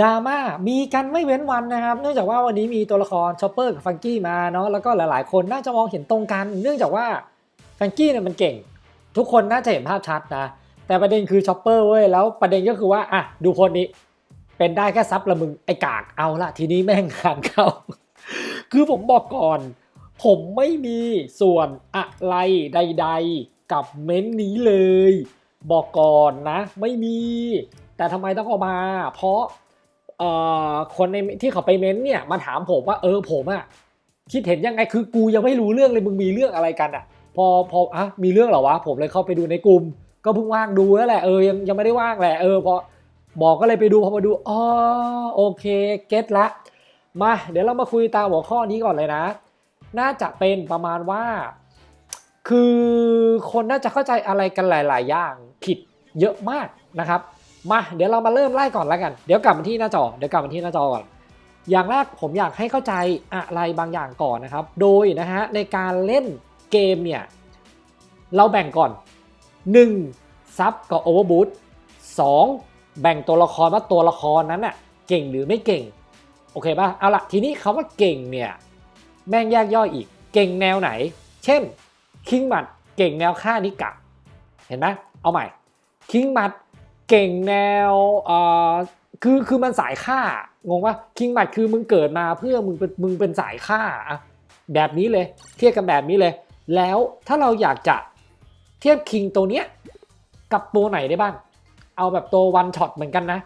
ดราม่ามีกันไม่เว้นวันนะครับ เนื่องจากว่าวันนี้มีตัวละครชอปเปอร์กับฟังกี้มาเนาะแล้วก็หลายๆ คนน่าจะมองเห็นตรงกัน เนื่องจากว่าฟังกี้เนี่ยมันเก่ง ทุกคนน่าจะเห็นภาพชัดนะแต่ประเด็นคือชอปเปอร์เว้ยแล้วประเด็นก็คือว่าอะดูโพลนี้ เป็นได้แค่ซับละมึงไอกากเอาละทีนี้แม่งงานเข้า คือผมบอกก่อน ผมไม่มีส่วนอะไรใด ๆ กับเม้นนี้เลย บอกก่อนนะ ไม่มี แต่ทำไมต้องเอามา เพราะ เอ่อคนในที่เขาไปเม้นต์เนี่ยมาถามผมว่าเออผมอะคิดเห็นยังไงคือกูยังไม่รู้เรื่องเลยมึงมีเรื่องอะไรกันอะพอพออะมีเรื่องเหรอวะผมเลยเข้าไปดูในกลุ่ม ก็เพิ่งว่างดูแล้วแหละเออยังยังไม่ได้ว่างแหละเออพอบอกก็เลยไปดูพอมาดูอ๋อโอเคเก็ตละมาเดี๋ยวเรามาคุยตามหัวข้อนี้ก่อนเลยนะ น่าจะเป็นประมาณว่า คือคนน่าจะเข้าใจอะไรกันหลาย ๆ อย่างผิดเยอะมากนะครับ มาเดี๋ยวเรามาเริ่มไล่ก่อนแล้วกัน เดี๋ยวกลับมาที่หน้าจอ เดี๋ยวกลับมาที่หน้าจอก่อน อย่างแรกผมอยากให้เข้าใจอะไรบางอย่างก่อนนะครับ โดยนะฮะในการเล่นเกมเนี่ยเราแบ่งก่อน 1. ซับกับโอเวอร์บูทสองแบ่งตัวละครว่าตัวละครนั้นน่ะเก่งหรือไม่เก่ง โอเคป่ะ เอาละทีนี้คาว่าเก่งเนี่ยแม่งแยกย่อยอีก เก่งแนวไหน เช่นคิงมัดเก่งแนวฆ่านิกะ เห็นไหมเอาใหม่คิงมัด เก่งแนวเอ่อคือคือมันสายฆ่างงปะคิงมัดคือมึงเกิดมาเพื่อมึงเป็นมึงเป็นสายฆ่าอะแบบนี้เลย เทียบกันแบบนี้เลย แล้วถ้าเราอยากจะเทียบคิงตัวเนี้ยกับตัวไหนได้บ้าง เอาแบบตัววันช็อตเหมือนกันนะ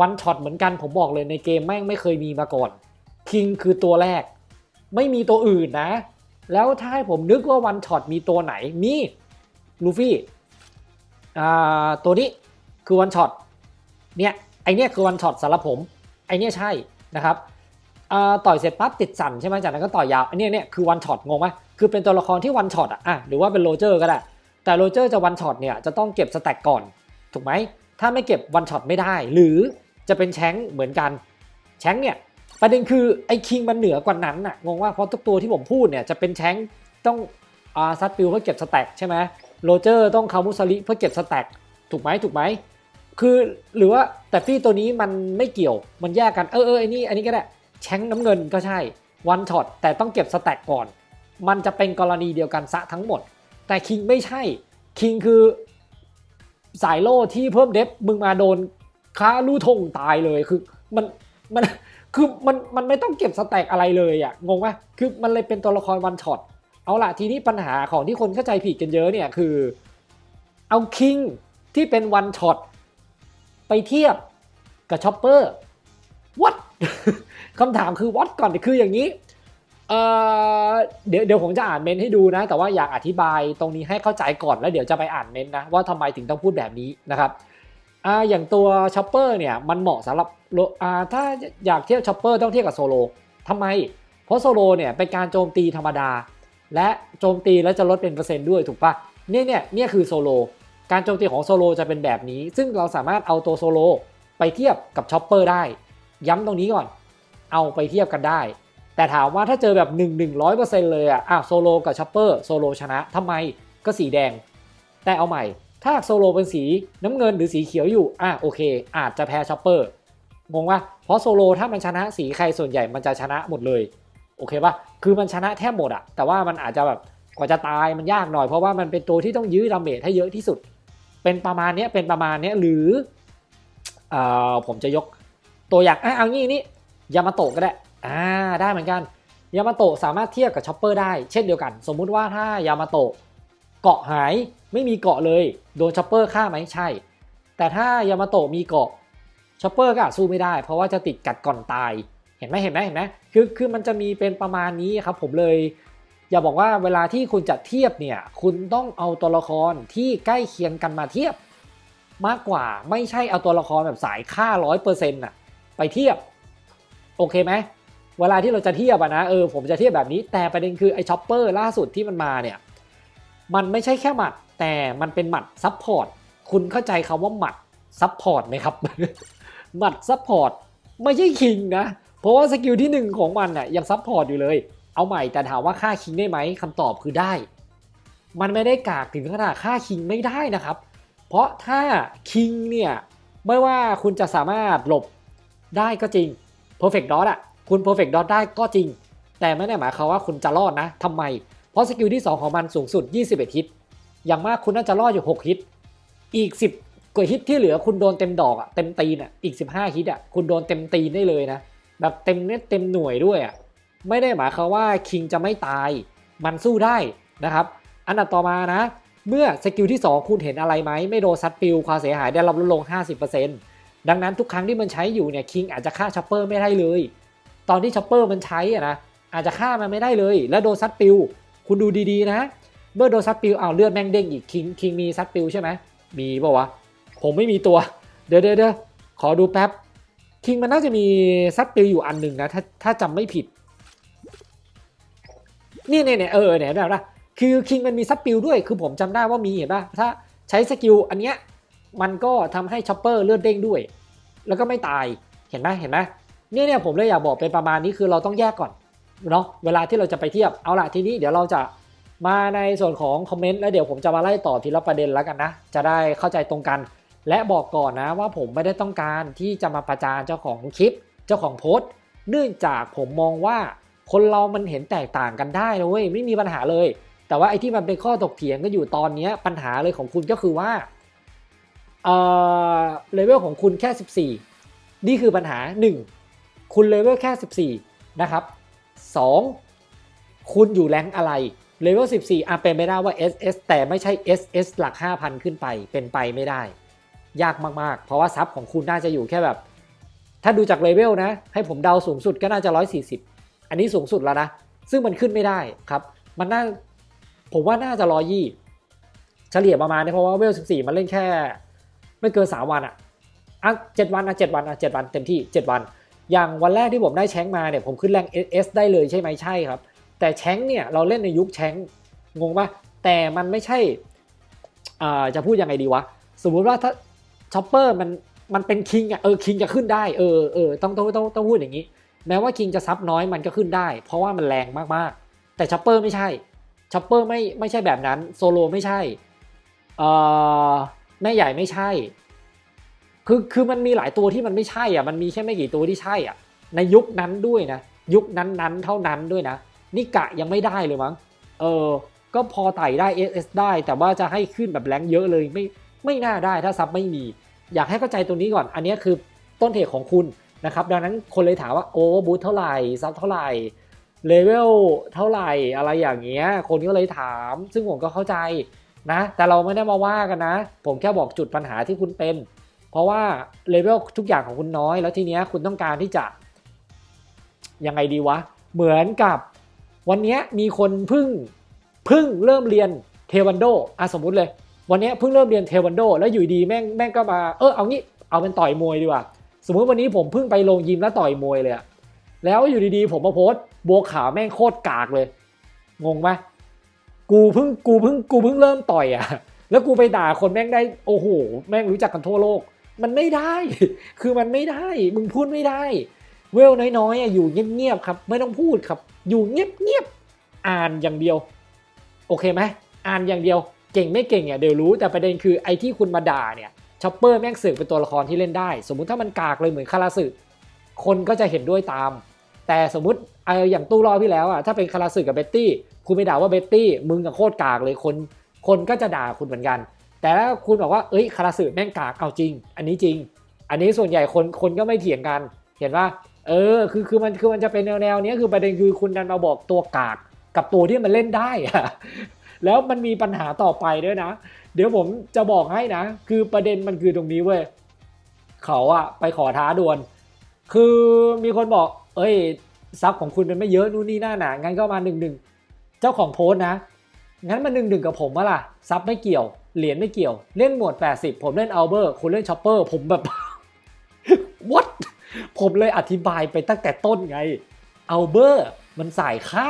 วันช็อตเหมือนกันผมบอกเลยในเกมแม่งไม่เคยมีมาก่อนคิงคือตัวแรก ไม่มีตัวอื่นนะ แล้วถ้าให้ผมนึกว่าวันช็อตมีตัวไหนมีลูฟี่อ่าตัวนี้ คือวันช็อตเนี่ยไอเนี้ยคือวันช็อตสำหรับผมไอเนี้ยใช่นะครับต่อยเสร็จปั๊บติดสั่นใช่ไหมจากนั้นก็ต่อยยาวอันเนี้ยเนี่ยคือวันช็อตงงไหมคือเป็นตัวละครที่วันช็อตอะอะหรือว่าเป็นโรเจอร์ก็ได้ แต่โรเจอร์จะวันช็อตเนี่ยจะต้องเก็บสแต็กก่อน ถูกไหมถ้าไม่เก็บวันช็อตไม่ได้ หรือจะเป็นแชงเหมือนกันแชงเนี่ยประเด็นคือไอ้คิงมันเหนือกว่านั้นน่ะงงว่าเพราะทุกตัวที่ผมพูดเนี่ยจะเป็นแชงต้องอาซัดปิวเพื่อเก็บสแต็กใช่ไหมโรเจอร์ต้องคามุสลิเพื่อเก็บสแต็กถูกไหมถูกไหม คือหรือว่าแต่ฟี่ตัวนี้มันไม่เกี่ยวมันแยกกันเออเออไอ้นี่อันนี้ก็ได้แชงน้ำเงินก็ใช่วันช็อตแต่ต้องเก็บสแต็กก่อน มันจะเป็นกรณีเดียวกันซะทั้งหมด แต่คิงไม่ใช่คิงคือสายโล่ที่เพิ่มเดฟมึงมาโดนค้าลู่ทงตายเลยคือมันมันคือมันมันไม่ต้องเก็บสแต็กอะไรเลยอะงงไหมคือมันเลยเป็นตัวละครวันช็อตเอาล่ะทีนี้ปัญหาของที่คนเข้าใจผิดกันเยอะเนี่ยคือ เอาคิงที่เป็นวันช็อต เทียบกับชอปเปอร์วัดคำถามคือวัดก่อนคืออย่างนี้เดี๋ยวเดี๋ยวผมจะอ่านเมนให้ดูนะ แต่ว่าอยากอธิบายตรงนี้ให้เข้าใจก่อนแล้วเดี๋ยวจะไปอ่านเมนนะ ว่าทำไมถึงต้องพูดแบบนี้นะครับออย่างตัวชอปเปอร์เนี่ยมันเหมาะสำหรับถ้าอยากเทียบชอปเปอร์ต้องเทียบกับโซโลทำไม เพราะโซโลเนี่ยเป็นการโจมตีธรรมดา และโจมตีแล้วจะลดเป็นเปอร์เซ็นต์ด้วยถูกปะเนี่ยเนี่ยเนี่ยคือโซโล การโจมตีของโซโลจะเป็นแบบนี้ ซึ่งเราสามารถเอาตัวโซโลไปเทียบกับชอปเปอร์ได้ ย้ำตรงนี้ก่อน เอาไปเทียบกันได้ แต่ถามว่าถ้าเจอแบบ 1 1 0 0 เลยอะอะโซโลกับชอปเปอร์โซโลชนะทำไมก็สีแดง แต่เอาใหม่ ถ้าโซโลเป็นสีน้ำเงินหรือสีเขียวอยู่อะโอเค อาจจะแพ้ชอปเปอร์งงปะเพราะโซโลถ้ามันชนะสีใครส่วนใหญ่มันจะชนะหมดเลยโอเคปะคือมันชนะแทบหมดอะแต่ว่ามันอาจจะแบบกว่าจะตายมันยากหน่อยเพราะว่ามันเป็นตัวที่ต้องยื้อดาเมจให้เยอะที่สุด เป็นประมาณนี้เป็นประมาณนี้หรืออ่อผมจะยกตัวอย่างอะเอางี้นี่ยามาโตะก็ได้อ่าได้เหมือนกันยามาโตะสามารถเทียบกับชอปเปอร์ได้เช่นเดียวกัน สมมุติว่าถ้ายามาโตะเกาะหายไม่มีเกาะเลยโดนชอปเปอร์ฆ่าไหมใช่ แต่ถ้ายามาโตะมีเกาะชอปเปอร์ก็อาจสู้ไม่ได้ เพราะว่าจะติดกัดก่อนตายเห็นไหมเห็นไหมเห็นไหมคือคือมันจะมีเป็นประมาณนี้ครับผมเลย อย่าบอกว่าเวลาที่คุณจะเทียบเนี่ย คุณต้องเอาตัวละครที่ใกล้เคียงกันมาเทียบ มากกว่าไม่ใช่เอาตัวละครแบบสายค่าร้อยเปอร์เซ็นต์ะไปเทียบ โอเคไหมเวลาที่เราจะเทียบอะนะเออผมจะเทียบแบบนี้ แต่ประเด็นคือไอ้ช็อปเปอร์ล่าสุดที่มันมาเนี่ยมันไม่ใช่แค่หมัด แต่มันเป็นหมัดซับพอร์ตคุณเข้าใจคำว่าหมัดซับพอร์ตไหมครับหมัดซับพอร์ตไม่ใช่คิงนะ เพราะว่าสกิลที่หนึ่งของมันน่ะยังซับพอร์ตอยู่เลย เอาใหม่แต่ถามว่าค่าคิงได้ไหมคำตอบคือได้ มันไม่ได้กากถึงขนาดค่าคิงไม่ได้นะครับ เพราะถ้าคิงเนี่ยไม่ว่าคุณจะสามารถหลบได้ก็จริง perfect dot อะคุณ perfect dot ได้ก็จริง แต่ไม่ได้หมายความว่าคุณจะรอดนะทำไม เพราะสกิลที่ 2 ของมันสูงสุด 21 ฮิต อย่างมากคุณน่าจะรอดอยู่ 6 ฮิต อีก 10 กว่าฮิตที่เหลือคุณโดนเต็มดอกอะเต็มตีนอะอีก 15 ฮิตอะคุณโดนเต็มตีนได้เลยนะ แบบเต็มเน็ตเต็มหน่วยด้วยอะ ไม่ได้หมายความว่าคิงจะไม่ตายมันสู้ได้นะครับ อันดับต่อมานะ เมื่อสกิลที่ 2 คุณเห็นอะไรไหม ไม่โดนซัดปิวความเสียหายได้รับลดลง 50%ดังนั้นทุกครั้งที่มันใช้อยู่เนี่ยคิงอาจจะฆ่าช็อปเปอร์ไม่ได้เลย ตอนที่ช็อปเปอร์มันใช้อะนะอาจจะฆ่ามันไม่ได้เลย แล้วโดนซัดปิว คุณดูดีๆนะ เมื่อโดนซัดปิวอ้าวเลือดแม่งเด้งอีกคิงคิงมีซัดปิวใช่ไหมมีป่าวะผมไม่มีตัวเดี๋ยวเดี๋ยวเดี๋ยวขอดูแป๊บคิงมันน่าจะมีซัดปิวอยู่อันหนึ่งนะถ้าถ้าจำไม่ผิด นี่เนี่ยเนี่ยเออเนี่ยแบบว่าคือคิงมันมีซับปิวด้วย คือผมจำได้ว่ามีเห็นป่ะถ้าใช้สกิลอันเนี้ยมันก็ทำให้ชอปเปอร์เลือดเด้งด้วย แล้วก็ไม่ตายเห็นไหมเห็นไหมเนี่ยเนี่ยผมเลยอยากบอกเป็นประมาณนี้คือเราต้องแยกก่อนเนาะเวลาที่เราจะไปเทียบเอาล่ะทีนี้เดี๋ยวเราจะมาในส่วนของคอมเมนต์แล้วเดี๋ยวผมจะมาไล่ต่อทีละประเด็นแล้วกันนะ จะได้เข้าใจตรงกัน และบอกก่อนนะว่าผมไม่ได้ต้องการที่จะมาประจานเจ้าของคลิป เจ้าของโพสต์ เนื่องจากผมมองว่า คนเรามันเห็นแตกต่างกันได้นะเว้ยไม่มีปัญหาเลย แต่ว่าไอ้ที่มันเป็นข้อถกเถียงก็อยู่ตอนนี้ปัญหาเลยของคุณก็คือว่าเออเลเวลของคุณแค่ 14 นี่คือปัญหา 1 คุณเลเวลแค่ 14 นะครับ 2 คุณอยู่แรงอะไรเลเวล14 อะเป็นไม่ได้ว่า SS แต่ไม่ใช่ SS หลัก 5,000 ขึ้นไปเป็นไปไม่ได้ ยากมากๆ เพราะว่าซับของคุณน่าจะอยู่แค่แบบ ถ้าดูจากเลเวลนะ ให้ผมเดาสูงสุดก็น่าจะ 140 อันนี้สูงสุดแล้วนะ ซึ่งมันขึ้นไม่ได้ครับ มันน่า ผมว่าน่าจะร้อยี่เฉลี่ยประมาณนี้เพราะว่าเวล14มันเล่นแค่ ไม่เกิน3วันอะอะเจ็ดวันอะเจ็ดวันอะเจ็ดวันเต็มที่7วัน อย่างวันแรกที่ผมได้แชงมาเนี่ยผมขึ้นแรง SS ได้เลยใช่ไหมใช่ครับ แต่แชงเนี่ยเราเล่นในยุคแชงงงปะแต่มันไม่ใช่อ่าจะพูดยังไงดีวะ สมมุติว่าถ้าช็อปเปอร์มันมันเป็นคิงอะเออคิงจะขึ้นได้เออเออต้องต้องต้องต้องพูดอย่างนี้ แม้ว่าคิงจะซับน้อยมันก็ขึ้นได้ เพราะว่ามันแรงมากๆ แต่ช็อปเปอร์ไม่ใช่ช็อปเปอร์ไม่ไม่ใช่แบบนั้นโซโลไม่ใช่เอ่อแม่ใหญ่ไม่ใช่ คือคือมันมีหลายตัวที่มันไม่ใช่อะมันมีแค่ไม่กี่ตัวที่ใช่อะในยุคนั้นด้วยนะ ยุคนั้นๆเท่านั้นด้วยนะนิกะยังไม่ได้เลยมั้งเออก็พอไต่ได้ SS ได้ แต่ว่าจะให้ขึ้นแบบแรงเยอะเลยไม่ไม่น่าได้ถ้าซับไม่มี อยากให้เข้าใจตรงนี้ก่อน อันนี้คือต้นเหตุของคุณ นะครับดังนั้นคนเลยถามว่าโอ้บูทเท่าไหร่ซับเท่าไหร่เลเวลเท่าไหร่อะไรอย่างเงี้ยคนก็เลยถาม ซึ่งผมก็เข้าใจนะ แต่เราไม่ได้มาว่ากันนะ ผมแค่บอกจุดปัญหาที่คุณเป็น เพราะว่าเลเวลทุกอย่างของคุณน้อย แล้วทีเนี้ยคุณต้องการที่จะยังไงดีวะ เหมือนกับวันเนี้ยมีคนพึ่งพึ่งเริ่มเรียนเทวันโดอะสมมุติเลย วันเนี้ยเพิ่งเริ่มเรียนเทวันโด แล้วอยู่ดีแม่งแม่งก็มาเออเอางี้เอาเป็นต่อยมวยดีกว่า สมมติวันนี้ผมเพิ่งไปลงยิมแล้วต่อยมวยเลยอะแล้วอยู่ดีๆ ผมมาโพสต์บัวขาวแม่งโคตรกากเลย งงไหมกูเพิ่งกูเพิ่งกูเพิ่งเริ่มต่อยอะแล้วกูไปด่าคนแม่งได้โอ้โห แม่งรู้จักกันทั่วโลก มันไม่ได้ คือมันไม่ได้ มึงพูดไม่ได้ เวลน้อยๆอยู่เงียบๆครับ ไม่ต้องพูดครับ อยู่เงียบๆอ่านอย่างเดียว โอเคไหมอ่านอย่างเดียว เก่งไม่เก่งอะเดี๋ยวรู้แต่ประเด็นคือไอ้ที่คุณมาด่าเนี่ย ช็อปเปอร์แม่งสือกเป็นตัวละครที่เล่นได้ สมมุติถ้ามันกากเลยเหมือนคาราสึคนก็จะเห็นด้วยตาม แต่สมมุติไออย่างตู้รอบที่แล้วอะถ้าเป็นคาราสึกับเบตตี้คุณไปด่าว่าเบตตี้มึงกับโคตรกากเลยคน คนก็จะด่าคุณเหมือนกัน แต่ถ้าคุณบอกว่าเอ้ยคาราสึแม่งกากเอาจริง อันนี้จริง อันนี้ส่วนใหญ่คนคนก็ไม่เถียงกัน เห็นว่าเออคือคือมันคือมันจะเป็นแนวแนวๆเนี้ยคือประเด็นคือคุณดันมาบอกตัวกากกับตัวที่มันเล่นได้อะแล้วมันมีปัญหาต่อไปด้วยนะ เดี๋ยวผมจะบอกให้นะ คือประเด็นมันคือตรงนี้เว้ยเขาอะไปขอท้าดวลคือมีคนบอก เอ้ยซับของคุณเป็นไม่เยอะนู่นนี่หนั่นน่ะงั้นก็มาหนึ่งหนึ่งเจ้าของโพสต์นะ งั้นมาหนึ่งหนึ่งกับผมมาล่ะซับไม่เกี่ยว เหรียญไม่เกี่ยว เล่นหมวด 80 ผมเล่นอัลเบอร์คุณเล่นช็อปเปอร์ผมแบบ what ผมเลยอธิบายไปตั้งแต่ต้นไงอัลเบอร์มันสายค่า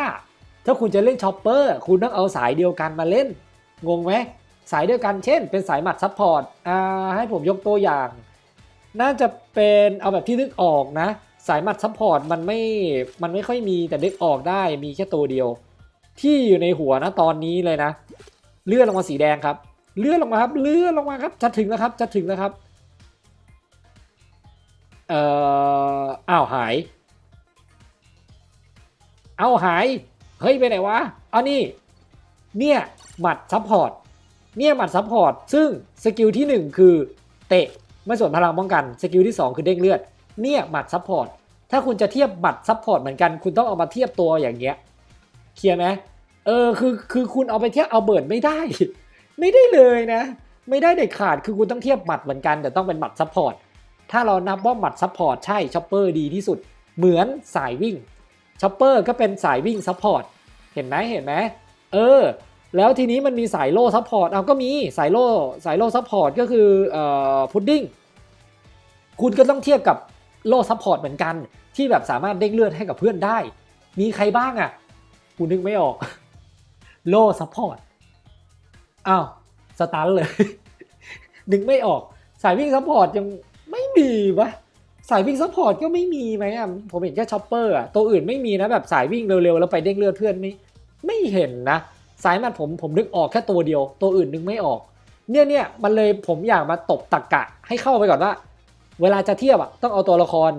ถ้าคุณจะเล่นช็อปเปอร์คุณต้องเอาสายเดียวกันมาเล่น งงไหม สายเดียวกันเช่น เป็นสายหมัดซัพพอร์ตอ่าให้ผมยกตัวอย่าง น่าจะเป็นเอาแบบที่นึกออกนะ สายหมัดซัพพอร์ตมันไม่มันไม่ค่อยมีแต่นึกออกได้มีแค่ตัวเดียว ที่อยู่ในหัวนะตอนนี้เลยนะ เลื่อนลงมาสีแดงครับ เลื่อนลงมาครับ เลื่อนลงมาครับจะถึงแล้วครับจะถึงแล้วครับเอ่ออ้าวหาย เอาหาย เฮ้ยไปไหนวะเอานี่ เนี่ยหมัดซัพพอร์ต เนี่ยหมัดซัพพอร์ตซึ่งสกิลที่ 1 คือเตะไม่ส่วนพลังป้องกันสกิลที่ 2 คือเด้งเลือดเนี่ยหมัดซัพพอร์ตถ้าคุณจะเทียบหมัดซัพพอร์ตเหมือนกัน คุณต้องเอามาเทียบตัวอย่างเงี้ยเคลียร์ไหมเออคือคือคุณเอาไปเทียบเอาเบิร์ดไม่ได้ ไม่ได้เลยนะ ไม่ได้เด็ดขาดคือคุณต้องเทียบหมัดเหมือนกัน แต่ต้องเป็นหมัดซัพพอร์ตถ้าเรานับว่าหมัดซัพพอร์ตใช่ช็อปเปอร์ดีที่สุด เหมือนสายวิ่งช็อปเปอร์ก็เป็นสายวิ่งซัพพอร์ตเห็นไหมเห็นไหมเออ แล้วทีนี้มันมีสายโล่ซัพพอร์ตเอาก็มีสายโล่สายโล่ซัพพอร์ตก็คืออพุดดิ้งคุณก็ต้องเทียบกับโล่ซัพพอร์ตเหมือนกัน ที่แบบสามารถเด้งเลือดให้กับเพื่อนได้ มีใครบ้างอะ่ะกูนึกไม่ออก โล่ซัพพอร์ตอ้าวสตันเลย นึกไม่ออก สายวิ่งซัพพอร์ตยังไม่มีวะสายวิ่งซัพพอร์ตก็ไม่มีไหมอะผมเห็นแค่ช็อปเปอร์อะตัวอื่นไม่มีนะแบบสายวิ่งเร็วๆแล้วไปเด้งเลือดเพื่อนไม่ไม่เห็นนะ สายมันผมผมนึกออกแค่ตัวเดียว ตัวอื่นนึกไม่ออก เนี่ยเนี่ยมันเลยผมอยากมาตบตักกะ ให้เข้าไปก่อนว่า เวลาจะเทียบอะต้องเอาตัวละคร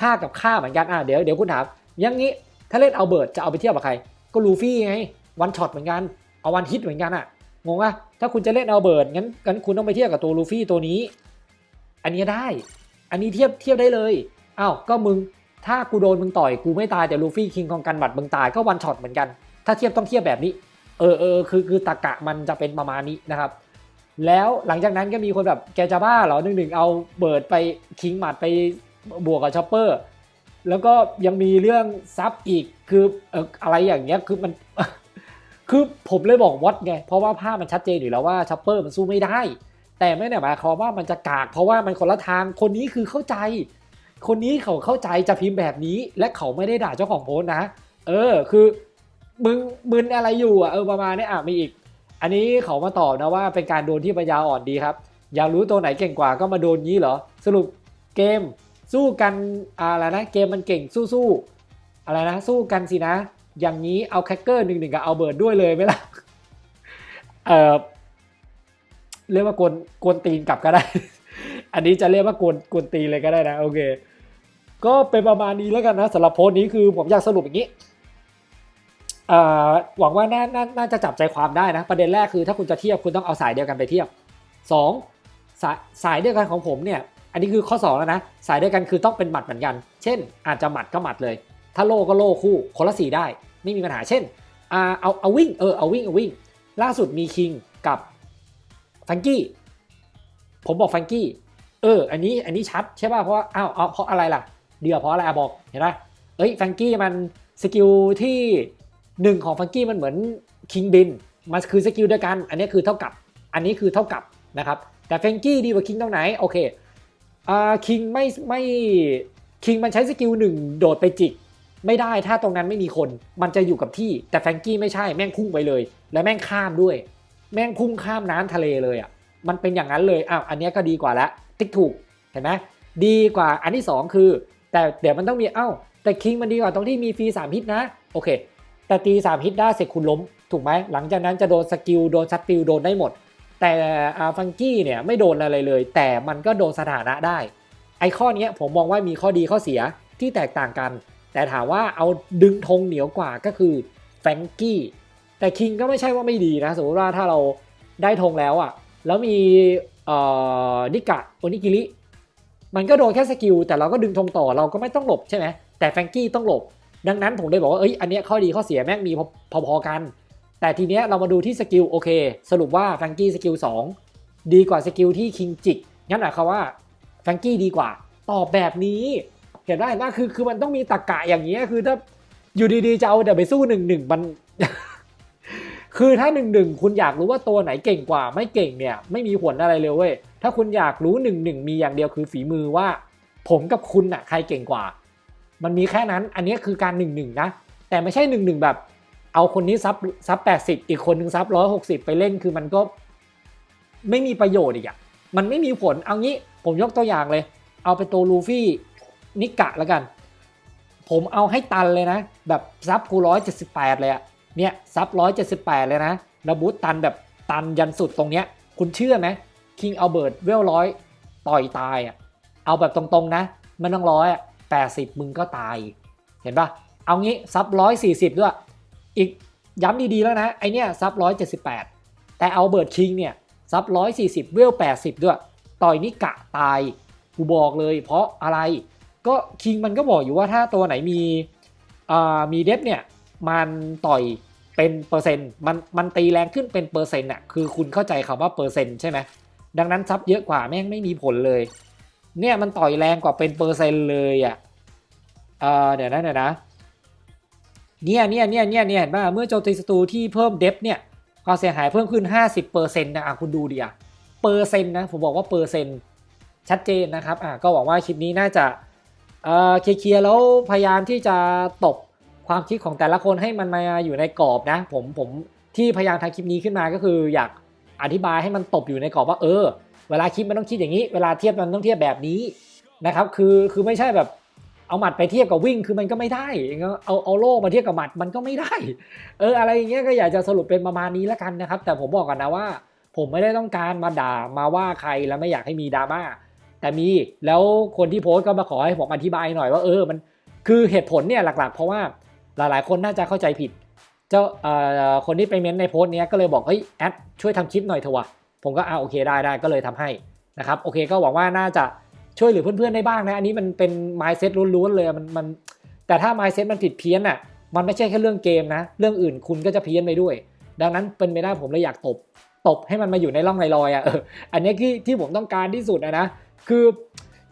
ค่ากับค่าเหมือนกันอะเดี๋ยวเดี๋ยวคุณถามยังงี้ถ้าเล่นเอาเบิร์ดจะเอาไปเทียบกับใคร ก็ลูฟี่ไงวันช็อตเหมือนกันเอาวันฮิตเหมือนกันอะงงป่ะถ้าคุณจะเล่นเอาเบิร์ดงั้นงั้นคุณต้องไปเทียบกับตัวลูฟี่ตัวนี้ อันนี้ได้ อันนี้เทียบเทียบได้เลยอ้าวก็มึงถ้ากูโดนมึงต่อยกูไม่ตายแต่ลูฟี่คิงของกันบัตรมึงตายก็วันช็อตเหมือนกัน ถ้าเทียบต้องเทียบแบบนี้ เออเออคือคือตะกะมันจะเป็นประมาณนี้นะครับ แล้วหลังจากนั้นก็มีคนแบบแกจะบ้าเหรอหนึ่งหนึ่งเอาเบิร์ดไปคิงหมัดไปบวกกับชอปเปอร์ แล้วก็ยังมีเรื่องซับอีกคือเอออะไรอย่างเงี้ยคือมันคือผมเลยบอกวัดไง เพราะว่าภาพมันชัดเจนอยู่แล้วว่าชอปเปอร์มันสู้ไม่ได้ แต่ไม่ได้หมายความว่ามันจะกาก เพราะว่ามันคนละทางคนนี้คือเข้าใจ คนนี้เขาเข้าใจจะพิมพ์แบบนี้ และเขาไม่ได้ด่าเจ้าของโพส์นะ เออคือ มึงมึนอะไรอยู่อะเออประมาณนี้อะมีอีก อันนี้เขามาตอบนะว่าเป็นการโดนที่ปัญญาอ่อนดีครับ อยากรู้ตัวไหนเก่งกว่าก็มาโดนงี้เหรอ สรุปเกมสู้กันอะไรนะเกมมันเก่งสู้ๆอะไรนะสู้กันสินะ อย่างนี้เอาแคคเกอร์หนึ่งหนึ่งกับเอาเบิร์ดด้วยเลยไหมล่ะเออเรียกว่ากวนกวนตีนกลับก็ได้ อันนี้จะเรียกว่ากวนกวนตีนเลยก็ได้นะโอเค ก็เป็นประมาณนี้แล้วกันนะสำหรับโพสต์นี้คือผมอยากสรุปอย่างนี้ หวังว่าน่านาน่าจะจับใจความได้นะ ประเด็นแรกคือถ้าคุณจะเทียบคุณต้องเอาสายเดียวกันไปเทียบ 2. สายสายเดียวกันของผมเนี่ย อันนี้คือข้อ 2 แล้วนะ สายเดียวกันคือต้องเป็นหมัดเหมือนกัน เช่น อาจจะหมัดก็หมัดเลย ถ้าโล่ก็โล่คู่คนละสีได้ ไม่มีปัญหา เช่นอ่าเอาเอาวิ่งเออเอาวิ่งเอาวิ่ง ล่าสุดมีคิงกับฟังกี้ผมบอกฟังกี้เออ อันนี้อันนี้ชัดใช่ป่ะเพราะว่าอ้าวเอาเพราะอะไรล่ะ เดี๋ยวเพราะอะไรอะบอกเห็นไหมเอ้ยฟังกี้มันสกิลที่ หนึ่งของฟังกี้มันเหมือนคิงบินมันคือสกิลเดียวกัน อันนี้คือเท่ากับ อันนี้คือเท่ากับนะครับ แต่ฟังกี้ดีกว่าคิงตรงไหน โอเคอ่าคิงไม่ไม่คิงมันใช้สกิลหนึ่งโดดไปจิก ไม่ได้ถ้าตรงนั้นไม่มีคน มันจะอยู่กับที่ แต่แฟงกี้ไม่ใช่แม่งพุ่งไปเลย และแม่งข้ามด้วย แม่งพุ่งข้ามน้ำทะเลเลยอะ มันเป็นอย่างนั้นเลย อ้าว อันนี้ก็ดีกว่าล้วติ๊กถูก เห็นไหมดีกว่า อันที่สองคือ แต่เดี๋ยวมันต้องมี เอ้า แต่คิงมันดีกว่าตรงที่มีฟรีสามฮิตนะ โอเค แต่ตีสามฮิตได้เสร็จคุณล้มถูกไหมหลังจากนั้นจะโดนสกิลโดนซัดติลโดนได้หมด แต่อาฟังกี้เนี่ยไม่โดนอะไรเลย แต่มันก็โดนสถานะได้ ไอ้ข้อนี้ผมมองว่ามีข้อดีข้อเสียที่แตกต่างกัน แต่ถามว่าเอาดึงธงเหนียวกว่าก็คือแฟงกี้แต่คิงก็ไม่ใช่ว่าไม่ดีนะ สมมติว่าถ้าเราได้ธงแล้วอะ่ะแล้วมีเออนิกะโอนิกิริมันก็โดนแค่สกิลแต่เราก็ดึงธงต่อเราก็ไม่ต้องหลบใช่ไหมแต่แฟงกี้ต้องหลบ ดังนั้นผมเลยบอกว่าเอ้ยอันเนี้ยข้อดีข้อเสียแม่งมีพอๆกัน แต่ทีเนี้ยเรามาดูที่สกิลโอเค สรุปว่าแฟงกี้สกิล2ดีกว่าสกิลที่คิงจิกงั้นหมายความว่าแฟงกี้ดีกว่า ตอบแบบนี้เห็นได้ว่าคือคือมันต้องมีตรกกะอย่างเงี้ยคือถ้าอยู่ดีๆจะเอาเดี๋ยวไปสู้หนึ่งหนึ่งมัน คือถ้าหนึ่งหนึ่งคุณอยากรู้ว่าตัวไหนเก่งกว่า ไม่เก่งเนี่ย ไม่มีผลอะไรเลยเว้ยถ้าคุณอยากรู้หนึ่งหนึ่งมีอย่างเดียวคือฝีมือว่า ผมกับคุณน่ะใครเก่งกว่า มันมีแค่นั้นอันนี้คือการหนึ่งหนึ่งนะ แต่ไม่ใช่หนึ่งหนึ่งแบบ เอาคนนี้ซับซับแปดสิบอีกคนนึงซับร้อยหกสิบไปเล่นคือมันก็ไม่มีประโยชน์อีกอะมันไม่มีผลเอางี้ผมยกตัวอย่างเลย เอาไปตัวลูฟี่นิกะแล้วกัน ผมเอาให้ตันเลยนะ แบบซับกูร้อยเจ็ดสิบแปดเลยอะเนี่ยซับร้อยเจ็ดสิบแปดเลยนะระบูตตันแบบตันยันสุดตรงเนี้ย คุณเชื่อไหมคิงเอาเบิร์ดเวลร้อยต่อยตายอะเอาแบบตรงๆนะ มันต้องร้อยอะ แปดสิบมึงก็ตาย เห็นปะเอางี้ซับร้อยสี่สิบด้วย อีกย้ำดีๆแล้วนะ ไอเนี้ยซับร้อยเจ็ดสิบแปดแต่เอาเบิร์ดคิงเนี่ยซับร้อยสี่สิบเวลแปดสิบด้วย ต่อยนี่กะตายกูบอกเลย เพราะอะไรก็คิงมันก็บอกอยู่ว่าถ้าตัวไหนมีอ่ามีเดฟเนี่ยมันต่อยเป็นเปอร์เซ็นต์มันมันตีแรงขึ้นเป็นเปอร์เซ็นต์อะคือคุณเข้าใจคำว่าเปอร์เซ็นต์ใช่ไหมดังนั้นซับเยอะกว่าแม่งไม่มีผลเลย เนี่ยมันต่อยแรงกว่าเป็นเปอร์เซ็นต์เลยอะเออเดี๋ยวนะเดี๋ยวนะเนี่ยเนี่ยเนี่ยเนี่ยเนี่ยเห็นป่ะเมื่อโจมตีศัตรูที่เพิ่มเดฟเนี่ยความเสียหายเพิ่มขึ้น 50%นะอะคุณดูดิอะเปอร์เซ็นต์นะผมบอกว่าเปอร์เซ็นต์ชัดเจนนะครับอะก็หวังว่าคลิปนี้น่าจะเอ่อเคลียร์ๆแล้วพยายามที่จะตบความคิดของแต่ละคนให้มันมาอยู่ในกรอบนะ ผมผมที่พยายามทำคลิปนี้ขึ้นมาก็คืออยากอธิบายให้มันตบอยู่ในกรอบว่าเออ เวลาคิดมันต้องคิดอย่างนี้ เวลาเทียบมันต้องเทียบแบบนี้นะครับ คือคือไม่ใช่แบบเอาหมัดไปเทียบกับวิ่งคือมันก็ไม่ได้เอาเอาโล่มาเทียบกับหมัดมันก็ไม่ได้ เอออะไรอย่างเงี้ยก็อยากจะสรุปเป็นประมาณนี้แล้วกันนะครับ แต่ผมบอกกันนะว่า ผมไม่ได้ต้องการมาด่ามาว่าใครแล้วไม่อยากให้มีดราม่าแต่มีแล้วคนที่โพสต์ก็มาขอให้ผมอธิบายหน่อยว่าเออมันคือเหตุผลเนี่ยหลักๆ เพราะว่าหลายๆ คนน่าจะเข้าใจผิด เจ้าคนที่ไปเม้นในโพสต์เนี้ยก็เลยบอกเฮ้ยแอดช่วยทำคลิปหน่อยเถอะวะ ผมก็อ่าโอเคได้ได้ก็เลยทำให้นะครับโอเคก็หวังว่าน่าจะช่วยเหลือเพื่อนๆได้บ้างนะอันนี้มันเป็น mindset ล้วนๆเลยมันมันแต่ถ้า mindset มันผิดเพี้ยนอะมันไม่ใช่แค่เรื่องเกมนะ เรื่องอื่นคุณก็จะเพี้ยนไปด้วย ดังนั้นเป็นไปได้ผมเลยอยากตบ ตบให้มันมาอยู่ในร่องในรอยอะอันนี้ที่ที่ผมต้องการที่สุดนะนะคือ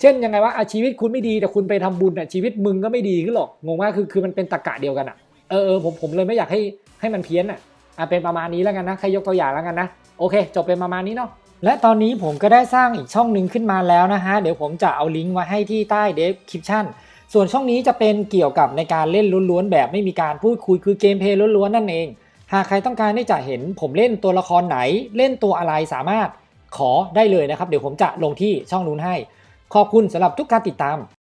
เช่นยังไงว่าชีวิตคุณไม่ดีแต่คุณไปทำบุญอะชีวิตมึงก็ไม่ดีขึ้นหรอกงงมากคือคือมันเป็นตะกะเดียวกันอะเออเออผมผมเลยไม่อยากให้ให้มันเพี้ยนอะอะเป็นประมาณนี้แล้วกันนะใครยกตัวอย่างแล้วกันนะ โอเค จบเป็นประมาณนี้เนาะและตอนนี้ผมก็ได้สร้างอีกช่องหนึ่งขึ้นมาแล้วนะฮะ เดี๋ยวผมจะเอาลิงก์ไว้ให้ที่ใต้เดสคริปชั่นส่วนช่องนี้จะเป็นเกี่ยวกับในการเล่นล้วนๆ แบบไม่มีการพูดคุยคือเกมเพลย์ล้วนๆ นั่นเอง หากใครต้องการที่จะเห็นผมเล่นตัวละครไหน เล่นตัวอะไรสามารถขอได้เลยนะครับ เดี๋ยวผมจะลงที่ช่องนู้นให้ ขอบคุณสำหรับทุกการติดตาม